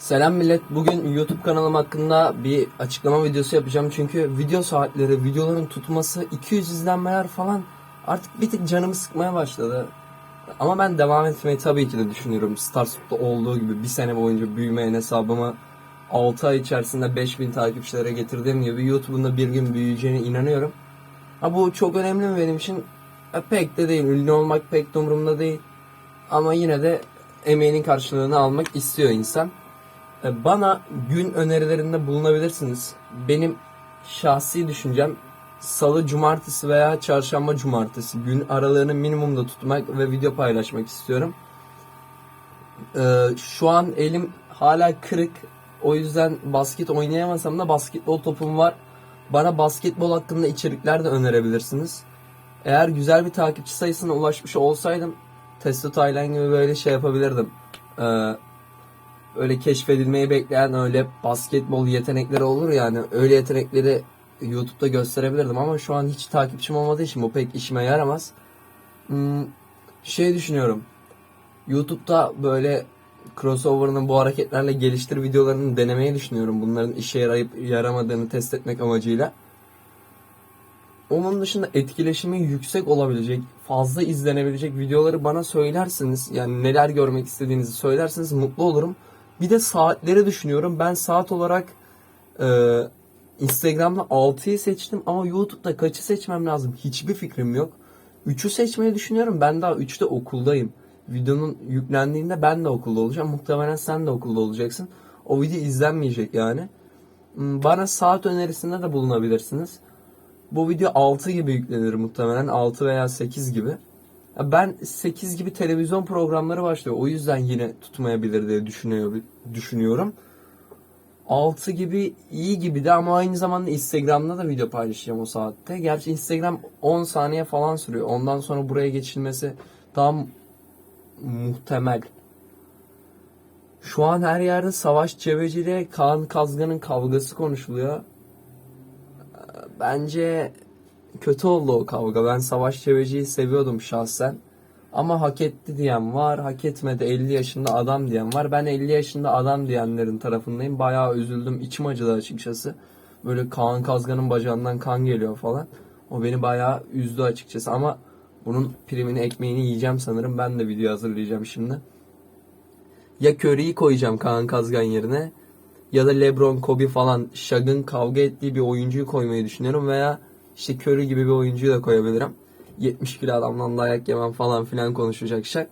Selam millet. Bugün YouTube kanalım hakkında bir açıklama videosu yapacağım. Çünkü video saatleri, videoların tutması, 200 izlenmeler falan artık bir tık canımı sıkmaya başladı. Ama ben devam etmeyi tabii ki de düşünüyorum. Starstup'ta olduğu gibi bir sene boyunca büyümeyen hesabımı 6 ay içerisinde 5000 takipçilere getirdiğim gibi YouTube'un da bir gün büyüyeceğine inanıyorum. Ha bu çok önemli mi benim için? E, pek de değil. Ünlü olmak pek de umurumda değil. Ama yine de emeğinin karşılığını almak istiyor insan. E, Bana gün önerilerinde bulunabilirsiniz. Benim şahsi düşüncem salı, cumartesi veya çarşamba, cumartesi gün aralığını minimumda tutmak ve video paylaşmak istiyorum. E, Şu an elim hala kırık. O yüzden basket oynayamasam da basketbol topum var. Bana basketbol hakkında içerikler de önerebilirsiniz. Eğer güzel bir takipçi sayısına ulaşmış olsaydım Testo Taylan gibi böyle şey yapabilirdim. Ee, öyle keşfedilmeyi bekleyen öyle basketbol yetenekleri olur yani öyle yetenekleri YouTube'da gösterebilirdim ama şu an hiç takipçim olmadığı için bu pek işime yaramaz. Hmm, şey düşünüyorum. YouTube'da böyle crossover'ını bu hareketlerle geliştir videolarını denemeyi düşünüyorum. Bunların işe yarayıp yaramadığını test etmek amacıyla. Onun dışında etkileşimi yüksek olabilecek, fazla izlenebilecek videoları bana söylersiniz. Yani neler görmek istediğinizi söylerseniz mutlu olurum. Bir de saatleri düşünüyorum. Ben saat olarak e, Instagram'da 6'yı seçtim ama YouTube'da kaçı seçmem lazım hiçbir fikrim yok. 3'ü seçmeyi düşünüyorum. Ben daha 3'te okuldayım. Videonun yüklendiğinde ben de okulda olacağım. Muhtemelen sen de okulda olacaksın. O video izlenmeyecek yani. Hmm, Bana saat önerisinde de bulunabilirsiniz. Bu video 6 gibi yüklenir muhtemelen. 6 veya 8 gibi. Ben 8 gibi televizyon programları başlıyor. O yüzden yine tutmayabilir diye düşünüyor, düşünüyorum. 6 gibi iyi gibi de ama aynı zamanda Instagram'da da video paylaşacağım o saatte. Gerçi Instagram 10 saniye falan sürüyor. Ondan sonra buraya geçilmesi daha mu- muhtemel. Şu an her yerde Savaş Cebeci ile Kaan Kazgan'ın kavgası konuşuluyor. Bence kötü oldu o kavga. Ben Savaş Çeveci'yi seviyordum şahsen. Ama hak etti diyen var, hak etmedi 50 yaşında adam diyen var. Ben 50 yaşında adam diyenlerin tarafındayım. Bayağı üzüldüm, içim acıdı açıkçası. Böyle Kaan Kazgan'ın bacağından kan geliyor falan. O beni bayağı üzdü açıkçası ama bunun primini ekmeğini yiyeceğim sanırım. Ben de video hazırlayacağım şimdi. Ya Curry'i koyacağım Kaan Kazgan yerine ya da LeBron, Kobe falan Shaq'ın kavga ettiği bir oyuncuyu koymayı düşünüyorum veya işte Curry gibi bir oyuncuyu da koyabilirim. 70 kilo adamdan dayak yemem falan filan konuşacak Shaq.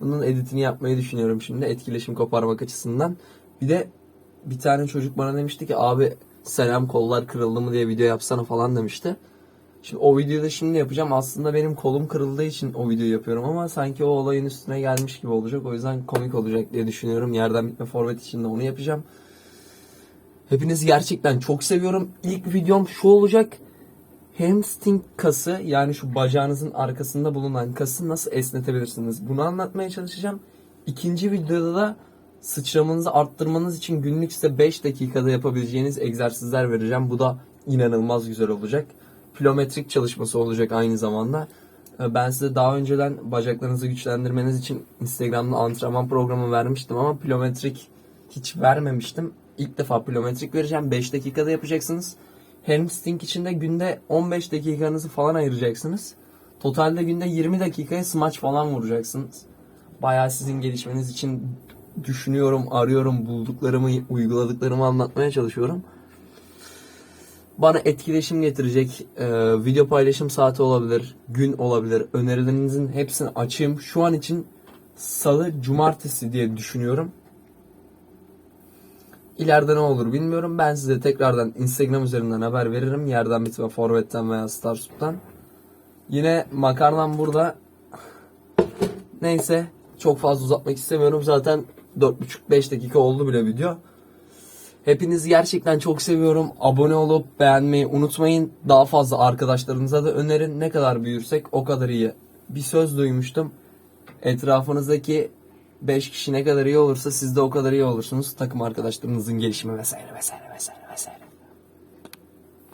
Bunun editini yapmayı düşünüyorum şimdi etkileşim koparmak açısından. Bir de bir tane çocuk bana demişti ki abi selam kollar kırıldı mı diye video yapsana falan demişti. Şimdi o videoyu da şimdi yapacağım. Aslında benim kolum kırıldığı için o videoyu yapıyorum ama sanki o olayın üstüne gelmiş gibi olacak. O yüzden komik olacak diye düşünüyorum. Yerden bitme forvet için de onu yapacağım. Hepinizi gerçekten çok seviyorum. İlk videom şu olacak. Hamstring kası yani şu bacağınızın arkasında bulunan kası nasıl esnetebilirsiniz? Bunu anlatmaya çalışacağım. İkinci videoda da sıçramanızı arttırmanız için günlük size 5 dakikada yapabileceğiniz egzersizler vereceğim. Bu da inanılmaz güzel olacak. Pilometrik çalışması olacak aynı zamanda. Ee, Ben size daha önceden bacaklarınızı güçlendirmeniz için Instagram'da antrenman programı vermiştim ama pilometrik hiç vermemiştim. İlk defa pilometrik vereceğim. 5 dakikada yapacaksınız. Hamstring için de günde 15 dakikanızı falan ayıracaksınız. Totalde günde 20 dakikaya smaç falan vuracaksınız. Bayağı sizin gelişmeniz için düşünüyorum, arıyorum, bulduklarımı, uyguladıklarımı anlatmaya çalışıyorum. Bana etkileşim getirecek e, video paylaşım saati olabilir, gün olabilir. Önerilerinizin hepsini açayım. Şu an için salı, cumartesi diye düşünüyorum. İleride ne olur bilmiyorum. Ben size tekrardan Instagram üzerinden haber veririm. Yerden bitme forvetten veya Starstup'tan. Yine makarnam burada. Neyse çok fazla uzatmak istemiyorum. Zaten 4,5-5 dakika oldu bile video. Hepinizi gerçekten çok seviyorum. Abone olup beğenmeyi unutmayın. Daha fazla arkadaşlarınıza da önerin. Ne kadar büyürsek o kadar iyi. Bir söz duymuştum. Etrafınızdaki 5 kişi ne kadar iyi olursa siz de o kadar iyi olursunuz. Takım arkadaşlarınızın gelişimi vesaire vesaire vesaire.